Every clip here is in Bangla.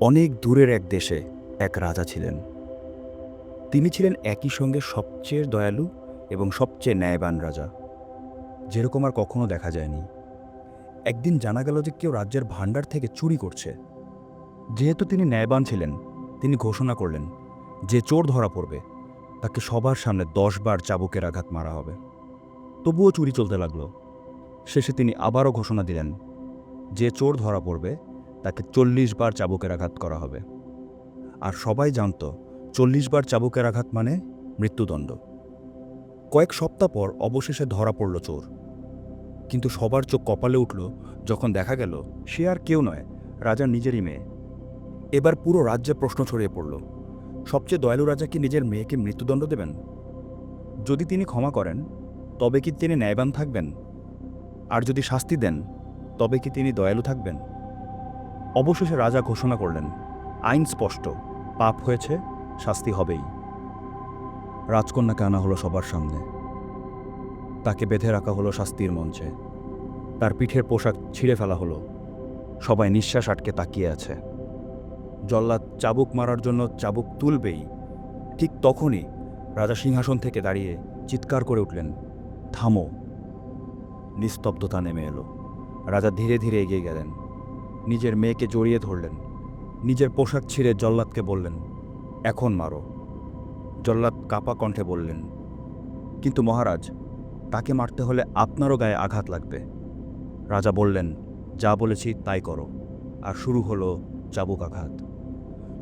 অনেক দূরের এক দেশে এক রাজা ছিলেন। তিনি ছিলেন একই সঙ্গে সবচেয়ে দয়ালু এবং সবচেয়ে ন্যায়বান রাজা। যেরকম আর কখনো দেখা যায়নি। একদিন জানা গেল যে কেউ রাজ্যের ভাণ্ডার থেকে চুরি করছে। যেহেতু তিনি ন্যায়বান ছিলেন, তিনি ঘোষণা করলেন যে চোর ধরা পড়বে, তাকে সবার সামনে দশ বার চাবুকের আঘাত মারা হবে। তবুও চুরি চলতে লাগল। শেষে তিনি আবারও ঘোষণা দিলেন যে চোর ধরা পড়বে তাকে চল্লিশ বার চাবুকের আঘাত করা হবে। আর সবাই জানত, চল্লিশ বার চাবুকের আঘাত মানে মৃত্যুদণ্ড। কয়েক সপ্তাহ পর অবশেষে ধরা পড়ল চোর। কিন্তু সবার চোখ কপালে উঠল, যখন দেখা গেল, সে আর কেউ নয় রাজার নিজেরই মেয়ে। এবার পুরো রাজ্যে প্রশ্ন ছড়িয়ে পড়ল, সবচেয়ে দয়ালু রাজা কি নিজের মেয়েকে মৃত্যুদণ্ড দেবেন? যদি তিনি ক্ষমা করেন, তবে কি তিনি ন্যায়বান থাকবেন? আর যদি শাস্তি দেন, তবে কি তিনি দয়ালু থাকবেন? অবশেষে রাজা ঘোষণা করলেন, আইন স্পষ্ট, পাপ হয়েছে, শাস্তি হবেই। রাজকন্যাকে আনা হলো সবার সামনে। তাকে বেঁধে রাখা হলো শাস্তির মঞ্চে। তার পিঠের পোশাক ছিঁড়ে ফেলা হলো। সবাই নিঃশ্বাস আটকে তাকিয়ে আছে। জল্লাদ চাবুক মারার জন্য চাবুক তুলবেই। ঠিক তখনই রাজা সিংহাসন থেকে দাঁড়িয়ে চিৎকার করে উঠলেন, থামো। নিস্তব্ধতা নেমে এলো। রাজা ধীরে ধীরে এগিয়ে গেলেন। নিজের মেয়েকে জড়িয়ে ধরলেন। নিজের পোশাক ছিঁড়ে জল্লাদকে বললেন, এখন মারো। জল্লাদ কাপা কণ্ঠে বললেন, কিন্তু মহারাজ, তাকে মারতে হলে আপনারও গায়ে আঘাত লাগবে। রাজা বললেন, যা বলেছি তাই করো। আর শুরু হলো চাবুক আঘাত।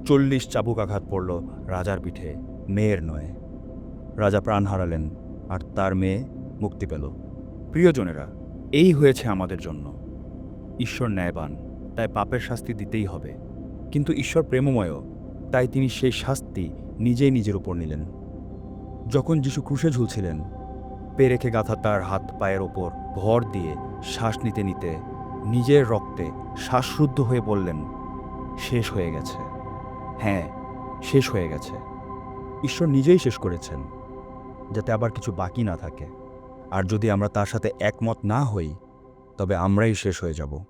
চল্লিশ চাবুক আঘাত পড়ল রাজার পিঠে, মেয়ের নয়। রাজা প্রাণ হারালেন, আর তার মেয়ে মুক্তি পেল। প্রিয়জনেরা, এই হয়েছে আমাদের জন্য। ঈশ্বর ন্যায়বান। তাই পাপের শাস্তি দিতেই হবে। কিন্তু ঈশ্বর প্রেমময়, তাই তিনি সেই শাস্তি নিজেই নিজের উপর নিলেন। যখন যিশু ক্রুশে ঝুলছিলেন, পেরেখে গাঁথা তার হাত পায়ের ওপর ভর দিয়ে শ্বাস নিতে নিতে নিজের রক্তে শ্বাসরুদ্ধ হয়ে বললেন, শেষ হয়ে গেছে। হ্যাঁ শেষ হয়ে গেছে। ঈশ্বর নিজেই শেষ করেছেন, যাতে আবার কিছু বাকি না থাকে। আর যদি আমরা তার সাথে একমত না হই, তবে আমরাই শেষ হয়ে যাব।